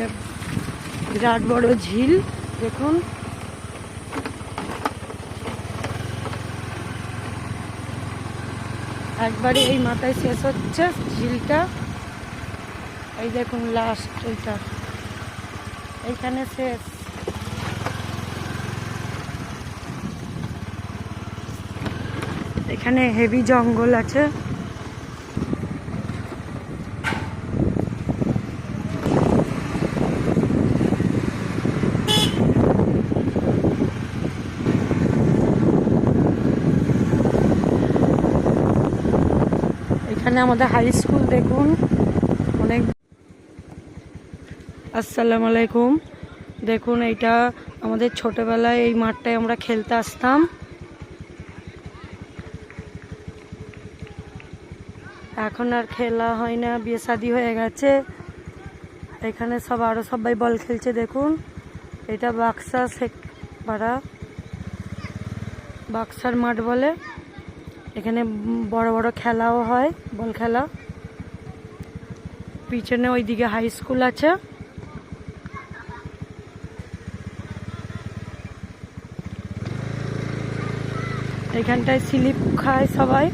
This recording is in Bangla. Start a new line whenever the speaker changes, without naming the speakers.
এটা বিরাট বড় ঝিল, দেখুন। একবারে এই মাথায় শেষ হচ্ছে ঝিলটা। এই দেখুন লাস্ট এইটা এইখানে শেষ। এখানে হেভি জঙ্গল আছে। এখানে আমাদের হাই স্কুল দেখুন। অনেক আসসালামু আলাইকুম। দেখুন, এইটা আমাদের ছোটবেলায় এই মাঠটায় আমরা খেলতে আসতাম। এখন আর খেলা হয় না, বিয়ে শাদি হয়ে গেছে। এখানে সব আরও সবাই বল খেলছে, দেখুন। এটা বাক্সা পাড়া। বাক্সার মাঠ বলে। এখানে বড় বড় খেলাও হয়, বল খেলা। পিছনে ওইদিকে হাই স্কুল আছে। এখানটায় স্লিপ খায় সবাই।